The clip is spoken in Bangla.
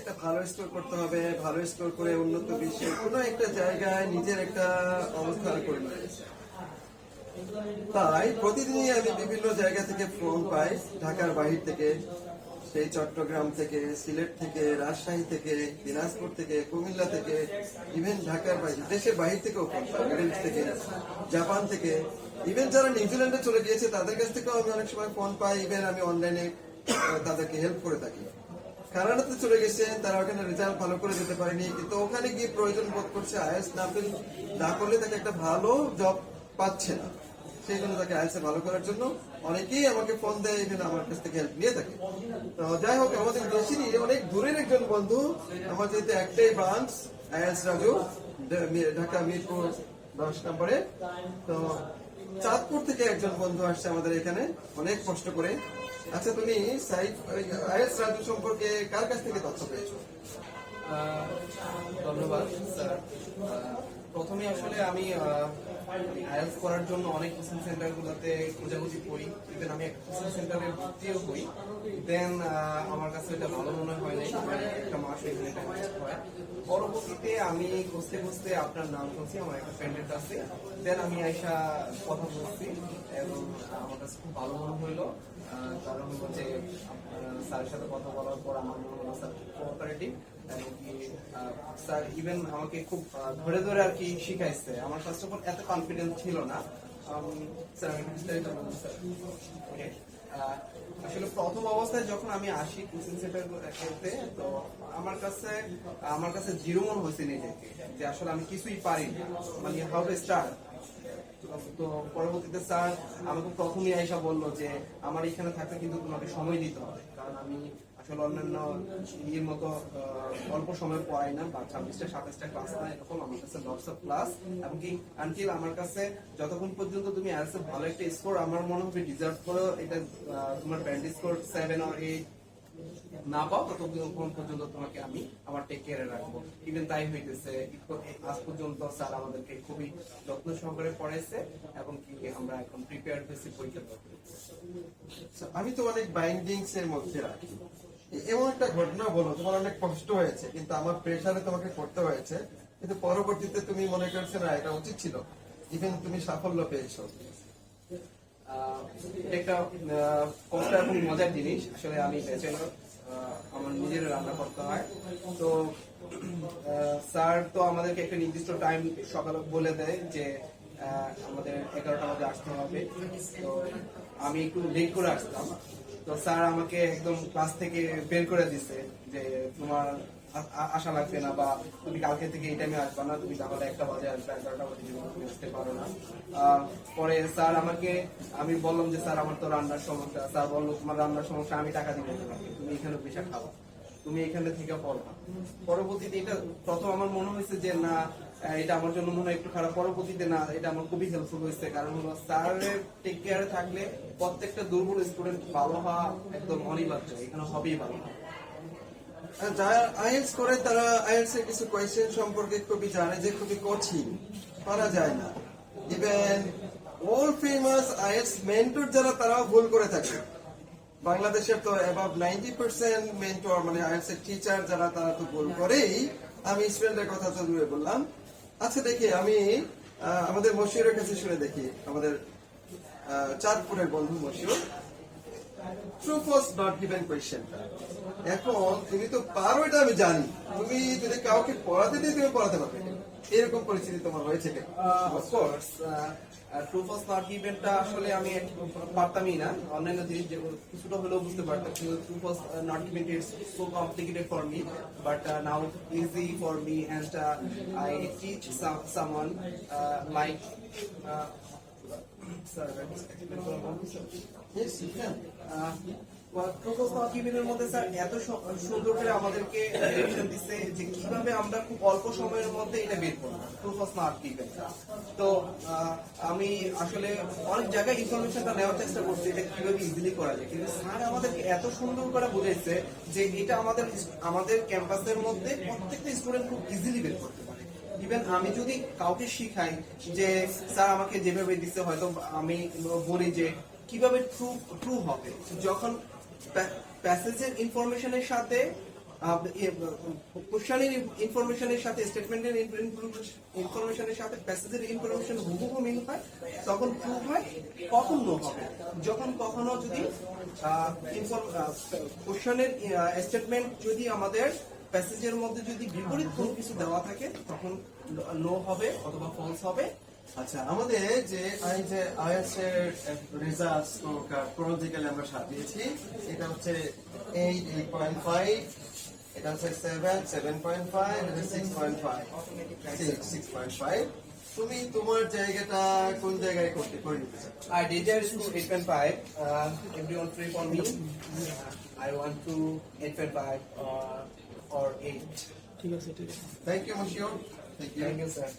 একটা ভালো স্কোর করতে হবে, ভালো স্কোর করে উন্নত কোনো একটা জায়গায় নিজের একটা অবস্থান তাই প্রতিদিনই আমি বিভিন্ন জায়গা থেকে ফোন পাই, ঢাকার বাহির থেকে, সেই চট্টগ্রাম থেকে, সিলেট থেকে, রাজশাহী থেকে, দিনাজপুর থেকে, কুমিল্লা থেকে ইভেন ঢাকার বাইরে দেশের বাহির থেকেও ফোন থেকে জাপান থেকে ইভেন যারা নিউজিল্যান্ডে চলে গিয়েছে, তাদের কাছ থেকেও আমি অনেক সময় ফোন পাই ইভেন আমি অনলাইনে তাদেরকে হেল্প করে থাকি। কানাডাতে চলে গেছে, তারা ওখানে রেজাল্ট ভালো করে যেতে পারেনি। কিন্তু ওখানে গিয়ে প্রয়োজন বোধ করছে আইএস না না করলে তাকে একটা ভালো জব পাচ্ছে না। সেই জন্য তাকে আইএলস ভালো করার জন্য অনেকেই আমাকে ফোন দেয় ইভেন আমার কাছ থেকে হেল্প নিয়ে থাকে। তো যাই হোক, আমাদের দেশেরই অনেক দূরের একজন বন্ধু, আমার যেহেতু একটাই ব্রাঞ্চ আইএলস রাজু, ঢাকা মিরপুর দশ নম্বরে তো চাঁদপুর থেকে একজন বন্ধু আসছে আমাদের এখানে, অনেক কষ্ট করে। আচ্ছা তুমি সাইফ আইএস রাজু সম্পর্কে কার কাছ থেকে তথ্য পেয়েছ? ধন্যবাদ প্রথমে আসলে আমি আইএলস করার জন্য অনেক কোচিং সেন্টারগুলোতে খোঁজাখুঁজি করি। ইভেন আমি কোচিং সেন্টারে ভর্তিও করি। দেন আমার কাছে এটা ভালো মনে হয় নাই। একটা মাস এখানে পরবর্তীতে আমি খুঁজতে খুঁজতে আপনার নাম শুনছি, আমার একটা ফ্রেন্ডের কাছে। দেন আমি আইসা কথা বলছি এবং আমার কাছে খুব ভালো মনে হইল। কারণ হচ্ছে স্যারের সাথে কথা বলার পর আমার মনে হলো, স্যার কোঅপারেটিভ স্যার ইভেন আমাকে খুব ধরে ধরে আর কি শিখাইছে। আমার ফার্স্ট অফ অল এত কনফিডেন্স ছিল না। আসলে প্রথম অবস্থায় যখন আমি আসি কোচিং সেন্টার করতে, তো আমার কাছে আমার কাছে জিরো মন হয়েছে নিজেকে, যে আসলে আমি কিছুই পারি না। মানে হাউ টু স্টার্ট তো পরবর্তীতে স্যার আমাকে প্রথমেই আইসা বলল যে, আমার এখানে থাকতে কিন্তু তোমাকে সময় দিতে হবে। কারণ আমি আসলে অন্যান্য ইয়ের মতো অল্প সময় পড়াই না, বা ছাব্বিশটা, সাতাশটা ক্লাস না, এরকম আমার কাছে লটস অফ ক্লাস এমনকি আনটিল আমার কাছে যতক্ষণ পর্যন্ত তুমি আসে ভালো একটা স্কোর আমার মনে হবে ডিজার্ভ করো, এটা তোমার band score seven or eight না পাও ততক্ষণ পর্যন্ত তোমাকে আমি আমার টেক কেয়ারে রাখব। ইভেন তাই হইতেছে আজ পর্যন্ত স্যার আমাদেরকে খুবই যত্ন সহকারে পড়াইছে এবং কি আমরা এখন প্রিপেয়ার হয়েছি পরীক্ষা আচ্ছা, আমি তো অনেক বাইন্ডিংস এর মধ্যে রাখি এমন একটা ঘটনা বলো তোমার অনেক কষ্ট হয়েছে কিন্তু আমার প্রেশারে তোমাকে করতে হয়েছে কিন্তু পরবর্তীতে তুমি মনে করছ না এটা উচিত ছিল। ইভেন তুমি সাফল্য পেয়েছ। একটা আহ, কষ্ট এবং মজার জিনিস। আসলে আমি ব্যাচেলর আমার নিজের রান্না করতে হয়। তো স্যার তো আমাদেরকে একটা নির্দিষ্ট টাইম সকালে বলে দেয় যে আমাদের এগারোটা বাজে আসতে হবে। তো আমি একটু লেট করে আসতাম তো স্যার আমাকে একদম ক্লাস থেকে বের করে দিছে যে তোমার আশা লাগবে না বা তুমি কালকে থেকে এই টাইমে আসবে না, তুমি তাহলে একটা বাজে আসবে এগারোটা বাজে তুমি আসতে পারো না। পরে স্যার আমাকে, আমি বললাম যে স্যার আমার তো রান্নার সমস্যা, স্যার বলল তোমার রান্নার সমস্যা, আমি টাকা দিব তোমাকে, তুমি এখানে বসে খাও, তুমি এখানে থেকে পড়ো পরবর্তীতে এটা, প্রথম আমার মনে হয়েছে যে না এটা আমার জন্য মনে হয় একটু খারাপ, পরবর্তীতে না, এটা আমার খুবই হেল্পফুল হয়েছে, কারণ হলো স্যারের টেক কেয়ারে থাকলে প্রত্যেকটা দুর্বল স্টুডেন্ট ভালো হওয়া একদম অনিবার্য, এখানে হবেই ভালো আর যারা আইএলস করে তারা আইএলস এর কিছু কোয়েশ্চেন সম্পর্কে খুবই জানে যে খুবই কঠিন। যায় না। ইভেন ওল ফেমাস আইএলস মেন্টর যারা, তারাও ভুল করে থাকে। বাংলাদেশের তো অ্যাবাভ নাইনটি পার্সেন্ট মেন্টর মানে আইএলস এর টিচার যারা, তারা তো ভুল করেই। আমি স্টুডেন্টের কথা তো দূরে বললাম। আচ্ছা দেখি আমি আমাদের মশিউরের কাছে শুনে দেখি। আমাদের চাঁদপুরের বন্ধু Moshiur. True false not given কোয়েশ্চেনটা এখন তুমি তো পারো এটা আমি জানি। তুমি যদি কাউকে পড়াতে দিয়ে তুমি পড়াতে পারবে। এরকম পরিস্থিতি তোমার হয়েছে অফকোর্স ট্রু নট আসলে আমি পারতামই না। অন্যান্য জিনিস কিছুটা হলেও বুঝতে পারতাম। কিন্তু true false not event is so complicated for me but now easy for me and I teach someone like Yes, you can. আহ, আমি আসলে অনেক জায়গায় নেওয়ার চেষ্টা করছি এটা কীভাবে ইজিলি করা যায়। কিন্তু আমাদেরকে এত সুন্দর করে বুঝাইছে যে এটা আমাদের আমাদের ক্যাম্পাসের মধ্যে প্রত্যেকটা স্টুডেন্ট খুব ইজিলি বের করতে পারে। ইভেন আমি যদি কাউকে শিখাই যে, স্যার, আমাকে যেভাবে দিচ্ছে হয়তো আমি বলি যে, কীভাবে ট্রু ট্রু হবে? যখন প্যাসেজের ইনফরমেশনের সাথে কোশ্চানের ইনফরমেশনের সাথে স্টেটমেন্টের ইনফরমেশনের সাথে প্যাসেজের ইনফরমেশন হুবহু মিল হয়, তখন প্রুভ হয়, কখন নো। হবে যখন কখনো যদি কোশ্চানের স্টেটমেন্ট যদি আমাদের প্যাসেজের মধ্যে যদি বিপরীত কোনো কিছু দেওয়া থাকে তখন নো হবে অথবা ফলস হবে আচ্ছা আমাদের যে এই যে আইএস এর ক্রোনোলজিক্যালি আমরা সাজিয়েছি এটা হচ্ছে এইট এইট পয়েন্ট ফাইভ এটা হচ্ছে সেভেন সেভেন পয়েন্ট ফাইভ এটা six point five six six point five তুমি তোমার জায়গাটা কোন জায়গায় করতে করে নিতে চাও their school 8.5. Uh, everyone pray for me. I want to 8.5 or, or 8. ঠিক আছে ঠিক আছে thank you Moshiur thank you Thank you, sir.